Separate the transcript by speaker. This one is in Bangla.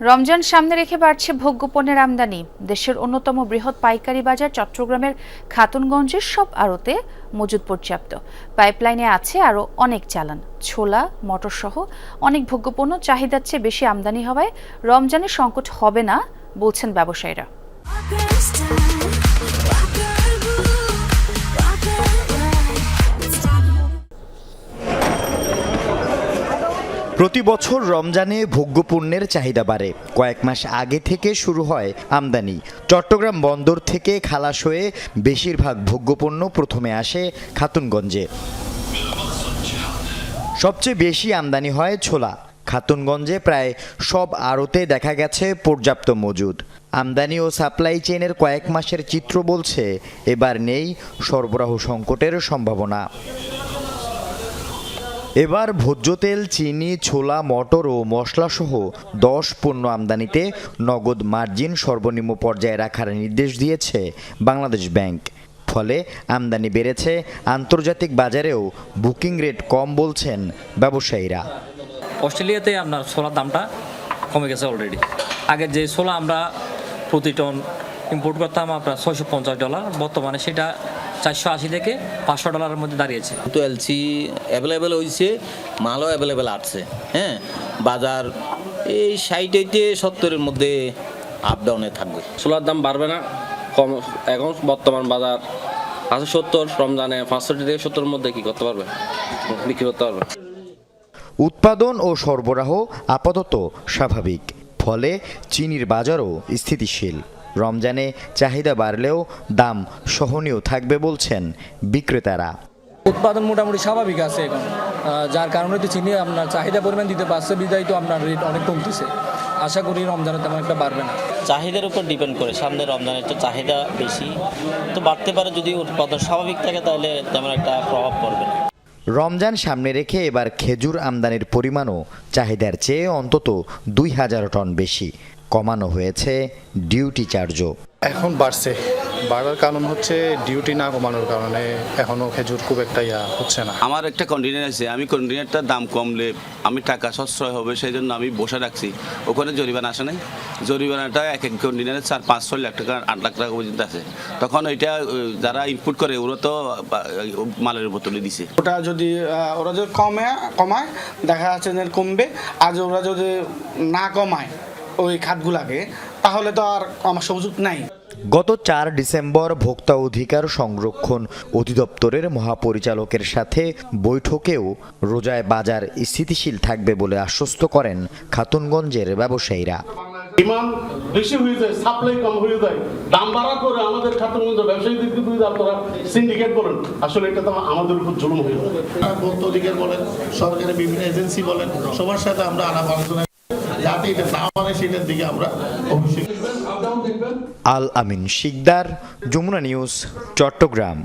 Speaker 1: রমজান সামনে রেখে বাড়ছে ভোগ্যপণ্যের আমদানি। দেশের অন্যতম বৃহৎ পাইকারি বাজার চট্টগ্রামের খাতুনগঞ্জের সব আড়তে মজুদ পর্যাপ্ত পাইপলাইনে আছে আরও অনেক চালান। ছোলা, মটরসহ অনেক ভোগ্যপণ্য চাহিদার চেয়ে বেশি আমদানি হওয়ায় রমজানের সংকট হবে না, বলছেন ব্যবসায়ীরা।
Speaker 2: প্রতি বছর রমজানে ভোগ্যপণ্যের চাহিদা বাড়ে। কয়েক মাস আগে থেকে শুরু হয় আমদানি। চট্টগ্রাম বন্দর থেকে খালাস হয়ে বেশিরভাগ ভোগ্যপণ্য প্রথমে আসে খাতুনগঞ্জে। সবচেয়ে বেশি আমদানি হয় ছোলা। খাতুনগঞ্জে প্রায় সব আড়তে দেখা গেছে পর্যাপ্ত মজুদ। আমদানি ও সাপ্লাই চেইনের কয়েক মাসের চিত্র বলছে, এবার নেই সরবরাহ সংকটের সম্ভাবনা। এবার ভোজ্য তেল, চিনি, ছোলা, মটর ও মশলাসহ দশ পণ্য আমদানিতে নগদ মার্জিন সর্বনিম্ন পর্যায়ে রাখার নির্দেশ দিয়েছে বাংলাদেশ ব্যাংক। ফলে আমদানি বেড়েছে, আন্তর্জাতিক বাজারেও বুকিং রেট কম বলছেন ব্যবসায়ীরা।
Speaker 3: অস্ট্রেলিয়াতে আপনার সোলার দামটা কমে গেছে অলরেডি আগের যে সোলা আমরা প্রতি টন ইম্পোর্ট করতাম আপনার ছয়শো পঞ্চাশ ডলার বর্তমানে সেটা চারশো আশি থেকে পাঁচশো ডলারের মধ্যে দাঁড়িয়েছে।
Speaker 4: তো এলসি অ্যাভেলেবেল হয়েছে মালও অ্যাভেলেবেল আছে হ্যাঁ? বাজার এই ষাট হইতে সত্তরের মধ্যে আপ ডাউনে থাকবে।
Speaker 5: সোলার দাম বাড়বে না কম এখন বর্তমান বাজার পাঁচশো সত্তর রমজানে পাঁচষট্টি থেকে সত্তরের মধ্যে কি করতে পারবে? বিক্রি করতে পারবে।
Speaker 2: উৎপাদন ও সরবরাহ আপাতত স্বাভাবিক ফলে চিনির বাজারও স্থিতিশীল। রমজানে চাহিদা বাড়লেও দাম সহনীয় থাকবে বলছেন বিক্রেতারা।
Speaker 6: উৎপাদন মোটামুটি স্বাভাবিক আছে এখন। যার কারণে তো চিনি আপনার চাহিদা পরিমাণ দিতে পারছে বিদায় তো আপনার রেট অনেক কমতেছে। আশা করি রমজানে তেমন একটা বাড়বে না।
Speaker 7: চাহিদার উপর ডিপেন্ড করে সামনে রমজানের একটু চাহিদা বেশি। তো বাড়তে পারে যদি উৎপাদন স্বাভাবিক থাকে তাহলে তেমন একটা প্রভাব পড়বে না।
Speaker 2: রমজান সামনে রেখে এবার খেজুর আমদানির পরিমাণও চাহিদার চেয়ে অন্তত দুই হাজার টন বেশি। কমানো হয়েছে ডিউটি চার্জও।
Speaker 8: এখন বাড়ছে। বাড়ার কারণ হচ্ছে ডিউটি না কমানোর কারণে এখনও খেজুর খুব একটা ইয়া হচ্ছে না।
Speaker 9: আমার একটা কন্টেনার আছে আমি কন্টেনারটার দাম কমলে আমি টাকা সাশ্রয় হবে সেই জন্য আমি বসে রাখছি। ওখানে জরিমানা আসে নাই। জরিমানাটা এক এক কন্টেনারে চার পাঁচ ছয় লাখ টাকা আট লাখ টাকা পর্যন্ত আছে। তখন ওইটা আহ, যারা ইনপুট করে ওরা তো মালের বোতলে তুলে দিছে।
Speaker 10: ওটা যদি ওরা যদি কমে কমায় দেখা যাচ্ছে যে কমবে। আর ওরা যদি না কমায় ওই খাতগুলাকে তাহলে তো আর আমার সুযোগ নাই।
Speaker 2: গত চার ডিসেম্বর ভোক্তা অধিকার সংরক্ষণ অধিদপ্তরের মহাপরিচালকের সাথে বৈঠকেও রোজায় বাজার স্থিতিশীল থাকবে বলে আশ্বস্ত করেন খাতুনগঞ্জের ব্যবসায়ীরা।
Speaker 11: ডিমান্ড বেশি হয়ে যায় সাপ্লাই কম হয়ে যায়। দাম বাড়া করে আমাদের খাতের মধ্যে ব্যবসায়ীদেরকে যদি আপনারা সিন্ডিকেট বলেন। আসলে এটা তো আমাদের উপর জুলুম হয়ে যাবে
Speaker 8: ভোক্তা অধিকার বলেন সরকারের বিভিন্ন এজেন্সি বলেন সবার সাথে আমরা আলাপ আলোচনা যাতে এটা না মানে সেটার দিকে আমরা অবশ্যই
Speaker 2: আল আমিন শিকদার যমুনা নিউজ চট্টগ্রাম।